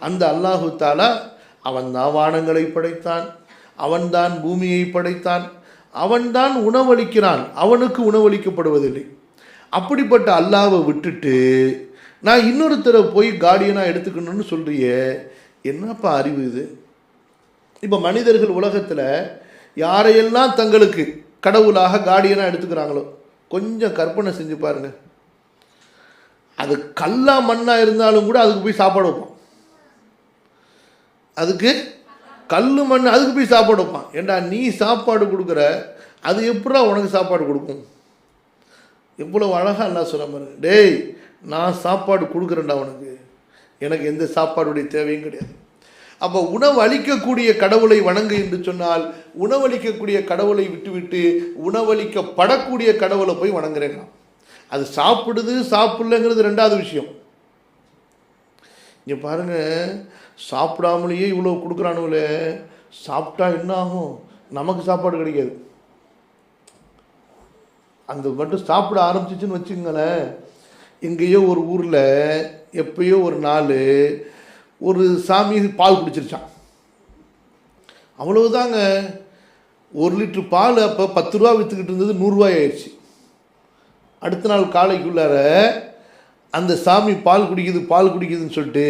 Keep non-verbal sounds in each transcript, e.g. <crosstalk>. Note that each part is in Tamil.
அந்த அல்லாஹு தாலா அவன் தான் வானங்களை படைத்தான். அவன்தான் பூமியை படைத்தான். அவன்தான் உணவளிக்கிறான். அவனுக்கு உணவளிக்கப்படுவதில்லை. அப்படிப்பட்ட அல்லாவை விட்டுட்டு நான் இன்னொருத்தரை போய் கார்டியனாக எடுத்துக்கணும்னு சொல்கிறியே என்னப்பா அறிவு இது? இப்போ மனிதர்கள் உலகத்தில் யாரையெல்லாம் தங்களுக்கு கடவுளாக கார்டியனாக எடுத்துக்கிறாங்களோ கொஞ்சம் கற்பனை செஞ்சு பாருங்கள் அது கல்லா மண்ணாக இருந்தாலும் கூட அதுக்கு போய் சாப்பாடு வைப்போம் அதுக்கு கல் மண் அதுக்கு போய் சாப்பாடு வைப்பான். ஏண்டா நீ சாப்பாடு கொடுக்குற அது எப்படா உனக்கு சாப்பாடு கொடுக்கும்? எவ்வளோ அழகாக என்ன சொல்ல மாதிரி டேய் நான் சாப்பாடு கொடுக்குறேன்டா உனக்கு. எனக்கு எந்த சாப்பாடுடைய தேவையும் கிடையாது. அப்போ உணவளிக்கக்கூடிய கடவுளை வணங்கு என்று சொன்னால் உணவளிக்கக்கூடிய கடவுளை விட்டுவிட்டு உணவளிக்கப்படக்கூடிய கடவுளை போய் வணங்குறேங்க அது சாப்பிடுது சாப்பிடலங்கிறது ரெண்டாவது விஷயம். இங்கே பாருங்க சாப்பிடாமலேயே இவ்வளோ கொடுக்குறானுங்களே. சாப்பிட்டா என்ன ஆகும் நமக்கு சாப்பாடு கிடைக்காது. அந்த மட்டும் சாப்பிட ஆரம்பிச்சிச்சுன்னு வச்சுங்களேன் எங்கேயோ ஒரு ஊரில் எப்பயோ ஒரு நாள் ஒரு சாமி பால் குடிச்சிருச்சான். அவ்வளவுதாங்க. ஒரு லிட்டரு பால் அப்போ பத்து ரூபா விற்றுக்கிட்டு இருந்தது நூறுரூவாய் ஆயிடுச்சு. அடுத்த நாள் காலைக்குள்ளார அந்த சாமி பால் குடிக்குது பால் குடிக்குதுன்னு சொல்லிட்டு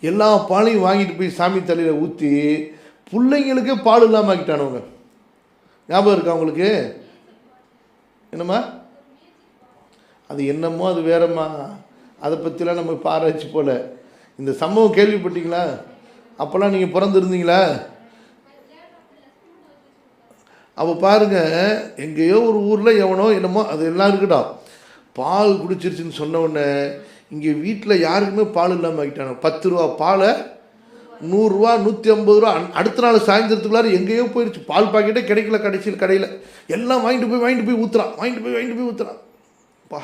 எல்லா பாலையும் வாங்கிட்டு போய் சாமி தலையில் ஊற்றி பிள்ளைங்களுக்கே பால் இல்லாமல் ஆக்கிட்டானுங்க ஞாபகம் இருக்கா உங்களுக்கு? என்னம்மா? அது என்னமோ அது வேறம்மா. அதை பற்றிலாம் நம்ம இப்போ ஆராய்ச்சி போல. இந்த சம்பவம் கேள்விப்பட்டீங்களா? அப்போல்லாம் நீங்கள் பிறந்திருந்தீங்களா? அப்போ பாருங்க எங்கேயோ ஒரு ஊரில் எவனோ என்னமோ அது எல்லாம் இருக்கட்டும். பால் குடிச்சிருச்சுன்னு சொன்ன உடனே இங்கே வீட்டில் யாருக்குமே பால் இல்லாமல் ஆகிட்டாங்க பத்து ரூபா பாலை நூறுரூவா நூற்றி ஐம்பது ரூபா அடுத்த நாள் சாயந்தரத்துக்குள்ளார எங்கேயோ போயிடுச்சு பால் பாக்கெட்டே கிடைக்கல கடைசியில் கடையில். எல்லாம் வாங்கிட்டு போய் வாங்கிட்டு போய் ஊற்றுறான் வாங்கிட்டு போய் வாங்கிட்டு போய் ஊற்றுறான் பா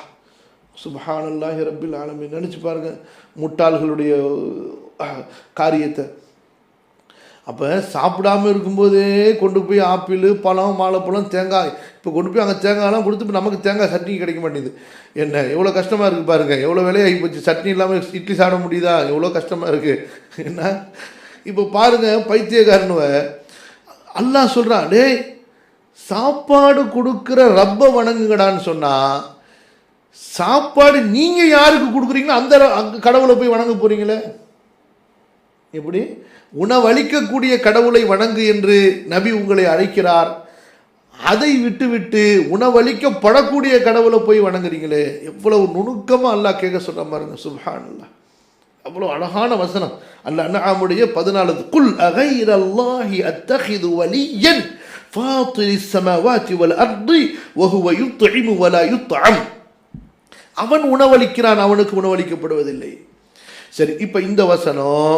சுபஹானல்லாஹி ரப்பில் ஆலமி நினச்சி பாருங்கள் முட்டாள்களுடைய காரியத்தை. அப்போ சாப்பிடாம இருக்கும்போதே கொண்டு போய் ஆப்பிள் பழம் வாழைப்பழம் தேங்காய். இப்போ கொண்டு போய் அங்கே தேங்காயெல்லாம் கொடுத்து இப்போ நமக்கு தேங்காய் சட்னி கிடைக்க மாட்டேங்குது. என்ன எவ்வளோ கஷ்டமாக இருக்குது பாருங்கள் எவ்வளோ விலையாகி போச்சு. சட்னி இல்லாமல் இட்லி சாப்பிட முடியுதா? எவ்வளோ கஷ்டமாக இருக்குது என்ன? இப்போ பாருங்க பைத்தியக்காரனுவ அல்லா சொல்கிறான் டேய் சாப்பாடு கொடுக்குற ரப்ப வணங்குங்கடான்னு சொன்னால் சாப்பாடு நீங்கள் யாருக்கு கொடுக்குறீங்களோ அந்த கடவுளை போய் வணங்க போகிறீங்களே எப்படி? உணவளிக்கக்கூடிய கடவுளை வணங்கு என்று நபி உங்களை அழைக்கிறார். அதை விட்டுவிட்டு உணவளிக்கப்படக்கூடிய கடவுளை போய் வணங்குறீங்களே. எவ்வளவு நுணுக்கமாக அல்லாஹ் கேட்க சொல்ற பாருங்க. சுப்ஹான் அல்லா அவ்வளோ அழகான வசனம். அல்ல அண்ணாமுடைய பதினாலு குல் அகைர் அல்லாஹி அத்தஹிது வலியன் ஃபாத்திரி ஸமாவாதி வல் அர்தி வஹுவ யுத்இமு வலா அவன் உணவளிக்கிறான் அவனுக்கு உணவளிக்கப்படுவதில்லை. சரி இப்போ இந்த வசனம்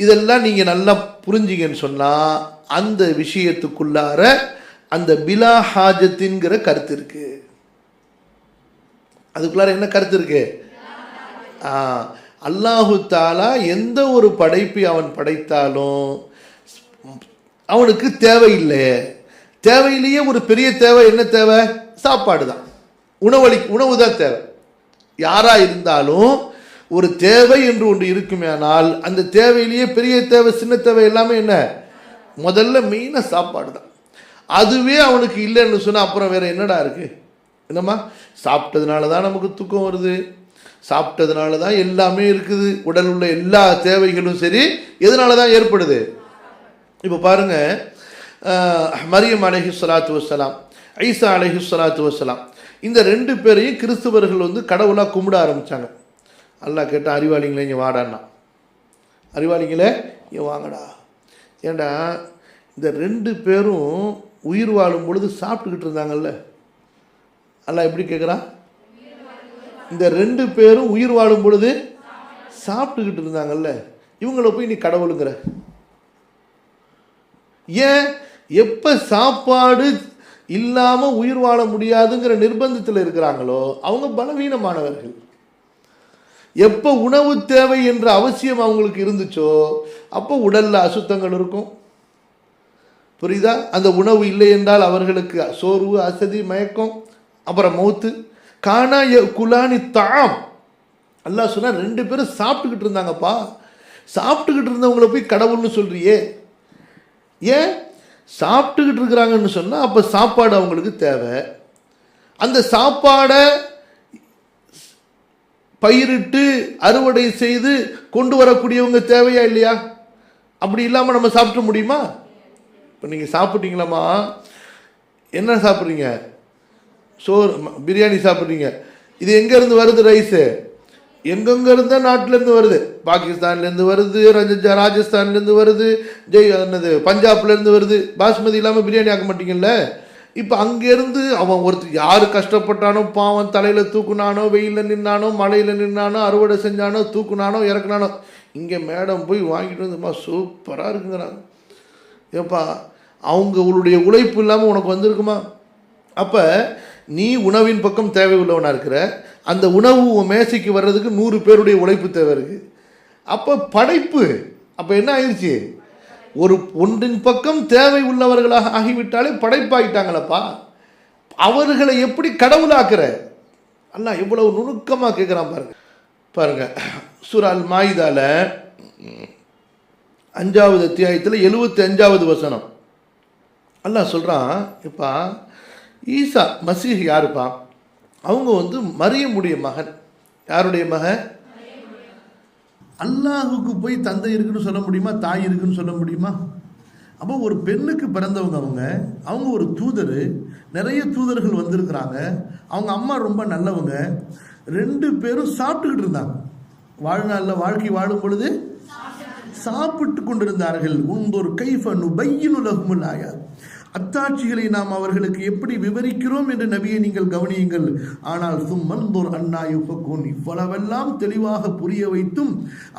இதெல்லாம் நீங்கள் நல்லா புரிஞ்சிங்கன்னு சொன்னால் அந்த விஷயத்துக்குள்ளார அந்த பிலா ஹாஜத்தின்கிற கருத்து இருக்கு. அதுக்குள்ளார என்ன கருத்து இருக்கு? ஆ, அல்லாஹு தாலா எந்த ஒரு படைப்பை அவன் படைத்தாலும் அவனுக்கு தேவையில்லை. தேவையிலேயே ஒரு பெரிய தேவை என்ன தேவை? சாப்பாடு தான் உணவளி உணவு தான் தேவை. யாராக இருந்தாலும் ஒரு தேவை என்று ஒன்று இருக்குமேனால் அந்த தேவையிலேயே பெரிய தேவை சின்ன தேவை எல்லாமே என்ன? முதல்ல மெயினாக சாப்பாடு தான். அதுவே அவனுக்கு இல்லைன்னு சொன்னால் அப்புறம் வேறு என்னடா இருக்குது என்னம்மா? சாப்பிட்டதுனால தான் நமக்கு தூக்கம் வருது. சாப்பிட்டதுனால தான் எல்லாமே இருக்குது. உடல் உள்ள எல்லா தேவைகளும் சரி. எதனால தான் ஏற்படுது? இப்போ பாருங்கள் மரியம் அலஹி சலாத்து வசலாம் ஐசா அலஹி சலாத்து வசலாம் இந்த ரெண்டு பேரையும் கிறிஸ்துவர்கள் வந்து கடவுளாக கும்பிட ஆரம்பித்தாங்க அல்லாஹ் கேட்டால் அறிவாளிங்களே இங்கே வாடான்னா. அறிவாளிங்களே இங்கே வாங்கடா. ஏண்டா இந்த ரெண்டு பேரும் உயிர் வாழும் பொழுது சாப்பிட்டுக்கிட்டு இருந்தாங்கல்ல? அல்லாஹ் எப்படி கேட்குறான் இந்த ரெண்டு பேரும் உயிர் வாழும் பொழுது சாப்பிட்டுக்கிட்டு இருந்தாங்கல்ல? இவங்கள போய் நீ கடவுளுங்கிற. ஏன்? எப்போ சாப்பாடு இல்லாமல் உயிர் வாழ முடியாதுங்கிற நிர்பந்தத்தில் இருக்கிறாங்களோ அவங்க பலவீனமானவர்கள். எப்போ உணவு தேவை என்ற அவசியம் அவங்களுக்கு இருந்துச்சோ அப்போ உடலில் அசுத்தங்கள் இருக்கும். புரியுதா? அந்த உணவு இல்லை என்றால் அவர்களுக்கு சோர்வு அசதி மயக்கம் அப்புறம் மௌத்து. காணா எ குலானி தாம். அல்லாஹ் சொன்னால் ரெண்டு பேரும் சாப்பிட்டுக்கிட்டு இருந்தாங்கப்பா. சாப்பிட்டுக்கிட்டு இருந்தவங்கள போய் கடவுள்னு சொல்கிறியே ஏன்? சாப்பிட்டுக்கிட்டு இருக்கிறாங்கன்னு சொன்னால் அப்போ சாப்பாடு அவங்களுக்கு தேவை. அந்த சாப்பாடை பயிரிட்டு அறுவடை செய்து கொண்டு வரக்கூடியவங்க தேவையா இல்லையா? அப்படி இல்லாமல் நம்ம சாப்பிட முடியுமா? இப்போ நீங்கள் சாப்பிட்டீங்களாம்மா? என்ன சாப்பிட்றீங்க? சோறு பிரியாணி சாப்பிட்றீங்க. இது எங்கேருந்து வருது ரைஸு? எங்கெங்கேருந்து நாட்டிலேருந்து வருது? பாகிஸ்தான்லேருந்து வருது ரஜ ராஜஸ்தான்லேருந்து வருது ஜெய் என்னது பஞ்சாப்லேருந்து வருது. பாஸ்மதி இல்லாமல் பிரியாணி ஆக்க மாட்டீங்கல்ல? இப்போ அங்கேருந்து அவன் ஒருத்தர் யார் கஷ்டப்பட்டானோ பாவன் தலையில் தூக்குனானோ வெயிலில் நின்னானோ மழையில் நின்னானோ அறுவடை செஞ்சானோ தூக்குனானோ இறக்குனானோ இங்கே மேடம் போய் வாங்கிட்டு வந்துமா சூப்பராக இருக்குங்கிறாங்க. ஏப்பா அவங்களுடைய உழைப்பு இல்லாமல் உனக்கு வந்திருக்குமா? அப்போ நீ உணவின் பக்கம் தேவை உள்ளவனாக இருக்கிற அந்த உணவு உன் மேசைக்கு வர்றதுக்கு நூறு பேருடைய உழைப்பு தேவை இருக்குது அப்போ படைப்பு அப்போ என்ன ஆயிடுச்சு ஒரு ஒன்றின் பக்கம் தேவை உள்ளவர்களாக ஆகிவிட்டாலே படைப்பாகிட்டாங்களப்பா அவர்களை எப்படி கடவுளாக்குற? அல்ல எவ்வளவு நுணுக்கமாக கேட்குறான் பாருங்க. பாருங்க சூரால் மாயுதால அஞ்சாவது அத்தியாயத்தில் எழுபத்தி அஞ்சாவது வசனம். அல்லா சொல்கிறான் இப்பா ஈசா மசீஹ் யாருப்பா? அவங்க வந்து மரியமுடைய மகன். யாருடைய மகன்? அல்லாஹுக்கு போய் தந்தை இருக்குன்னு சொல்ல முடியுமா? தாய் இருக்குன்னு சொல்ல முடியுமா? அப்போ ஒரு பெண்ணுக்கு பிறந்தவங்க அவங்க அவங்க ஒரு தூதர் நிறைய தூதர்கள் வந்திருக்கிறாங்க. அவங்க அம்மா ரொம்ப நல்லவங்க. ரெண்டு பேரும் சாப்பிட்டுக்கிட்டு இருந்தாங்க. வாழ்நாளில் வாழ்க்கை வாழும் பொழுது சாப்பிட்டு கொண்டிருந்தார்கள். உந்தொரு கைஃபனு நுபையினு லகுமுல் ஆயாத். அத்தாட்சிகளை நாம் அவர்களுக்கு எப்படி விவரிக்கிறோம் என்று நபியை நீங்கள் கவனியுங்கள். ஆனால் சும்மந்தோர் அண்ணா யுகோன் இவ்வளவெல்லாம் தெளிவாக புரிய வைத்தும்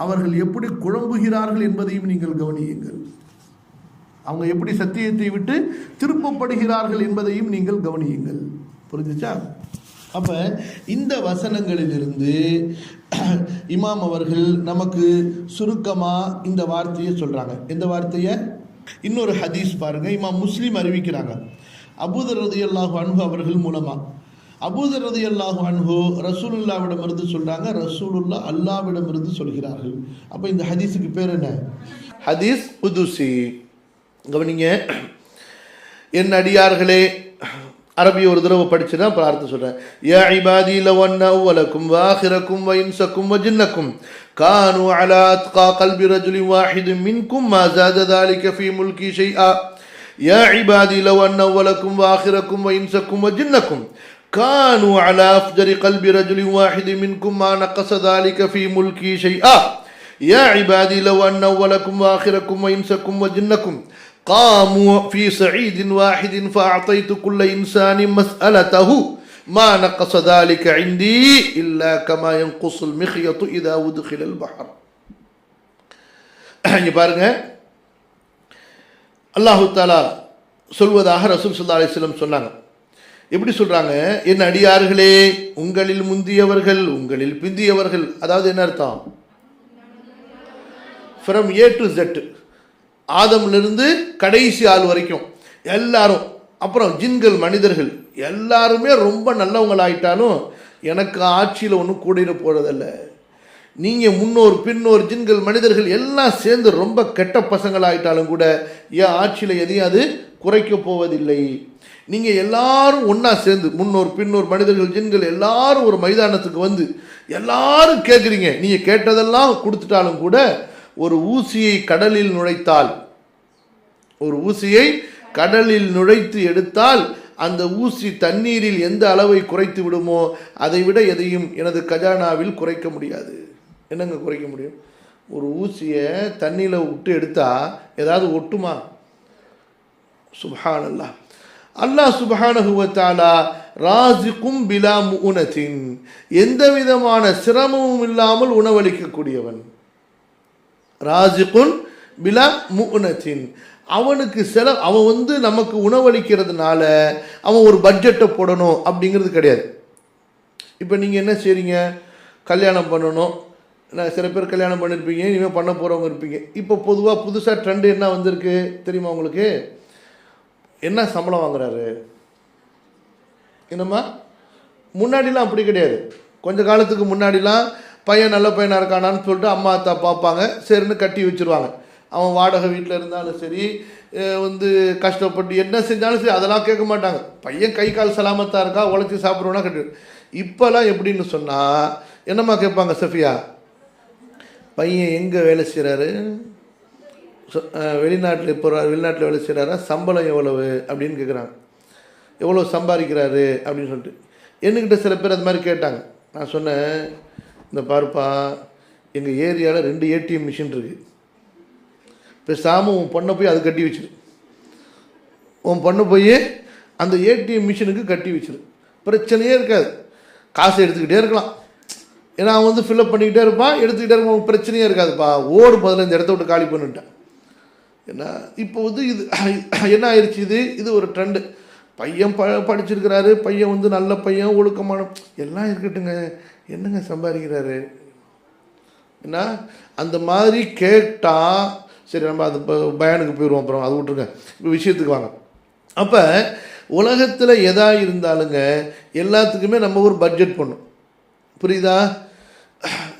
அவர்கள் எப்படி குழம்புகிறார்கள் என்பதையும் நீங்கள் கவனியுங்கள். அவங்க எப்படி சத்தியத்தை விட்டு திருப்பப்படுகிறார்கள் என்பதையும் நீங்கள் கவனியுங்கள். புரிஞ்சுச்சா? அப்ப இந்த வசனங்களிலிருந்து இமாம் அவர்கள் நமக்கு சுருக்கமா இந்த வார்த்தையை சொல்றாங்க. எந்த வார்த்தையை? இன்னொரு ஹதீஸ் பாருங்க இமாம் முஸ்லீம் அறிவிக்கிறாங்க. அபூதர் ரதியல்லாஹு அன்பு அவர்கள் மூலமாக அபூதர் ரதியல்லாஹு அன்ஹு ரசூலுல்லாவிடமிருந்து சொல்கிறாங்க ரசூலுல்லா அல்லாவிடமிருந்து சொல்கிறார்கள். அப்போ இந்த ஹதீஸுக்கு பேர் என்ன? ஹதீஸ் புதுசி. கவனிங்க என் அடியார்களே அரபி ஒரு தடவை படிச்சுன்னா அப்புறம் அர்த்தம் சொல்றேன். யா இபாதி லவன்ன அவ்வலக்கும் வாஹிரக்கும் வயின்சக்கும் வஜின்னக்கும் كانوا على أتقى قلب رجل واحد منكم ما زاد ذلك في ملكي شيئا. يا عبادي لو أن أولكم وآخركم وإنسكم وجنكم كانوا على أفجر قلب رجل واحد منكم ما نقص ذلك في ملكي شيئا. يا عبادي لو أن أولكم وآخركم وإنسكم وجنكم قاموا في صعيد واحد فأعطيت كل إنسان مسألته. ما نقص ذلك عندي إلا كما ينقص المخيط إذا أدخل البحر இங்க பாருங்க அல்லாஹு தாலா சொல்வதாக ரசூல் சுல்லா அலிஸ்லம் சொன்னாங்க எப்படி சொல்றாங்க என் அடியார்களே உங்களில் முந்தியவர்கள் உங்களில் பிந்தியவர்கள் அதாவது என்ன அர்த்தம் ஃப்ரம் ஏ டு ஜெட் ஆதம்லேருந்து கடைசி ஆள் வரைக்கும் எல்லாரும் அப்புறம் ஜின்கள் மனிதர்கள் எல்லாருமே ரொம்ப நல்லவங்களாயிட்டாலும் எனக்கு ஆட்சியில் ஒன்றும் கூடிட போகிறதில்ல நீங்கள் முன்னோர் பின்னோர் ஜின்கள் மனிதர்கள் எல்லாம் சேர்ந்து ரொம்ப கெட்ட பசங்களாயிட்டாலும் கூட என் ஆட்சியில் எதையும் அது குறைக்க போவதில்லை. நீங்கள் எல்லாரும் ஒன்றா சேர்ந்து முன்னோர் பின்னோர் மனிதர்கள் ஜின்கள் எல்லாரும் ஒரு மைதானத்துக்கு வந்து எல்லாரும் கேட்குறீங்க நீங்கள் கேட்டதெல்லாம் கொடுத்துட்டாலும் கூட ஒரு ஊசியை கடலில் நுழைத்தால் ஒரு ஊசியை கடலில் நுழைத்து எடுத்தால் அந்த ஊசி தண்ணீரில் எந்த அளவை குறைத்து விடுமோ அதை விட எதையும் எனது கஜானாவில் குறைக்க முடியாது. என்னங்க குறைக்க முடியும்? ஒரு ஊசியை தண்ணியில் விட்டு எடுத்தா ஏதாவது ஒட்டுமா? சுபஹான் அல்லாஹ் அல்லாஹ் சுபஹானஹுவத்தாலா ராசிக்கும் பிலா முனத்தின் எந்த விதமான சிரமமும் இல்லாமல் உணவளிக்கக்கூடியவன். ராஜிகுன் பிலா முனத்தின் அவனுக்கு செல அவன் வந்து நமக்கு உணவளிக்கிறதுனால அவன் ஒரு பட்ஜெட்டை போடணும் அப்படிங்கிறது கிடையாது. இப்போ நீங்கள் என்ன செய்றீங்க? கல்யாணம் பண்ணணும். நான் சில பேர் கல்யாணம் பண்ணியிருப்பீங்க இனிமேல் பண்ண போகிறவங்க இருப்பீங்க. இப்போ பொதுவாக புதுசாக ட்ரெண்டு என்ன வந்திருக்கு தெரியுமா உங்களுக்கு? என்ன சம்பளம் வாங்குறாரு? என்னம்மா? முன்னாடிலாம் அப்படி கிடையாது. கொஞ்ச காலத்துக்கு முன்னாடிலாம் பையன் நல்ல பையனாக இருக்கானான்னு சொல்லிட்டு அம்மா அத்தா பார்ப்பாங்க சரின்னு கட்டி வச்சுருவாங்க. அவன் வாடகை வீட்டில் இருந்தாலும் சரி வந்து கஷ்டப்பட்டு என்ன செஞ்சாலும் சரி அதெல்லாம் கேட்க மாட்டாங்க. பையன் கை கால் சலாமத்தாக இருக்கா உழைச்சி சாப்பிட்றோன்னா கேட்டு இப்போல்லாம் எப்படின்னு சொன்னால் என்னம்மா கேட்பாங்க சஃபியா? பையன் எங்கே வேலை செய்கிறாரு வெளிநாட்டில் இப்போ வெளிநாட்டில் வேலை செய்கிறாரா சம்பளம் எவ்வளவு? அப்படின்னு கேட்குறாங்க. எவ்வளோ சம்பாதிக்கிறாரு? அப்படின்னு சொல்லிட்டு. என்கிட்ட சில பேர் அது மாதிரி கேட்டாங்க. நான் சொன்னேன் இந்த பாருப்பா எங்கள் ஏரியாவில் ரெண்டு ஏடிஎம் மிஷின் இருக்குது பேசாமல் உன் பொண்ணை போய் அது கட்டி வச்சிரு. உன் பொண்ணு போய் அந்த ஏடிஎம் மிஷினுக்கு கட்டி வச்சிரு. பிரச்சனையே இருக்காது. காசு எடுத்துக்கிட்டே இருக்கலாம். ஏன்னா அவன் வந்து ஃபில்அப் பண்ணிக்கிட்டே இருப்பான். எடுத்துக்கிட்டே இருப்பான் பிரச்சனையே இருக்காதுப்பா. ஓடு முதல்ல இந்த இடத்த விட்டு காலி பண்ணிட்டேன் என்ன இப்போ வந்து இது <clears throat> என்ன ஆயிடுச்சு இது? இது ஒரு ட்ரெண்டு பையன் ப படிச்சிருக்கிறாரு. பையன் வந்து நல்ல பையன் ஒழுக்கமான எல்லாம் இருக்கட்டுங்க என்னங்க சம்பாதிக்கிறாரு? என்ன அந்த மாதிரி கேட்டால் சரி நம்ம அது இப்போ பயானுக்கு போயிடுவோம் அப்புறம் அது விட்ருங்க இப்போ விஷயத்துக்கு வாங்க. அப்போ உலகத்தில் எதா இருந்தாலுங்க எல்லாத்துக்குமே நம்ம ஒரு பட்ஜெட் பண்ணும். புரியுதா?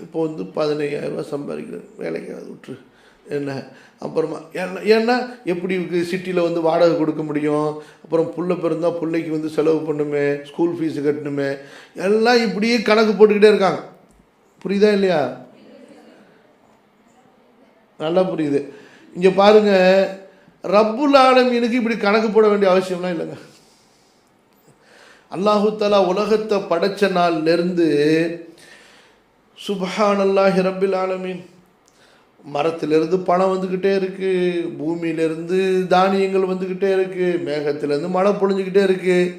இப்போ வந்து பதினையாயிரரூபா சம்பாதிக்கிறேன் வேலைக்கு அது விட்டுரு. என்ன? அப்புறமா ஏன்னா ஏன்னா எப்படி சிட்டியில் வந்து வாடகை கொடுக்க முடியும். அப்புறம் புள்ள பிறந்தால் பிள்ளைக்கு வந்து செலவு பண்ணுமே ஸ்கூல் ஃபீஸு கட்டணுமே. எல்லாம் இப்படியே கணக்கு போட்டுக்கிட்டே இருக்காங்க. புரியுதா இல்லையா? நல்லா புரியுது. இங்கே பாருங்க ரப்புல் ஆலமீனுக்கு இப்படி கணக்கு போட வேண்டிய அவசியம்லாம் இல்லைங்க. அல்லாஹு தலா உலகத்தை படைச்ச நாள்லேருந்து சுபஹான் அல்லாஹி ரப்பில் ஆலமீன். மரத்திலிருந்து பணம் வந்துக்கிட்டே இருக்குது பூமியிலிருந்து தானியங்கள் வந்துக்கிட்டே இருக்குது மேகத்திலேருந்து மழை பொழிஞ்சுக்கிட்டே இருக்குது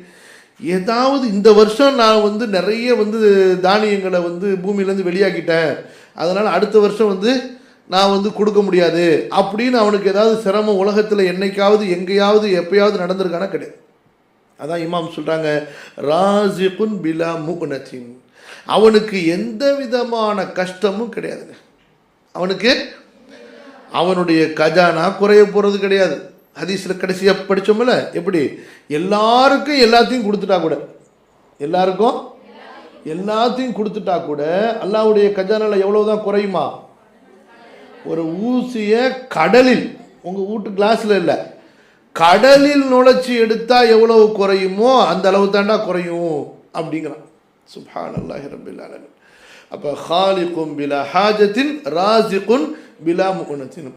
ஏதாவது இந்த வருஷம் நான் வந்து நிறைய வந்து தானியங்களை வந்து பூமியிலேருந்து வெளியாக்கிட்டேன். அதனால் அடுத்த வருஷம் வந்து நான் வந்து கொடுக்க முடியாது அப்படின்னு அவனுக்கு ஏதாவது சிரமம் உலகத்தில் என்னைக்காவது எங்கேயாவது எப்பயாவது நடந்திருக்கானா கிடையாது. அதான் இமாம் சொல்கிறாங்க ராசிகுன் பிலா முகுனத்தின் அவனுக்கு எந்த விதமான கஷ்டமும் கிடையாதுங்க. அவனுக்கு அவனுடைய கஜானா குறைய போகிறது கிடையாது. ஹதீஸில் கடைசியாக படித்தோம்ல எப்படி? எல்லாருக்கும் எல்லாத்தையும் கொடுத்துட்டா கூட. எல்லாருக்கும்? எல்லாத்தையும் கொடுத்துட்டா கூட அல்லாவுடைய கஜானால எவ்வளவுதான் குறையுமா? ஒரு ஊசியை கடலில் உங்கள் வீட்டு கிளாஸில் இல்லை கடலில் நுழைச்சி எடுத்தால் எவ்வளவு குறையுமோ அந்த அளவு தாண்டா குறையும் அப்படிங்கிறான். சுபான் அல்லாஹி ரபில் அப்போ ஹாலிக்கும் பிலா ஹாஜத்தின் ராசிகுன் பிலா முகுணத்தின்.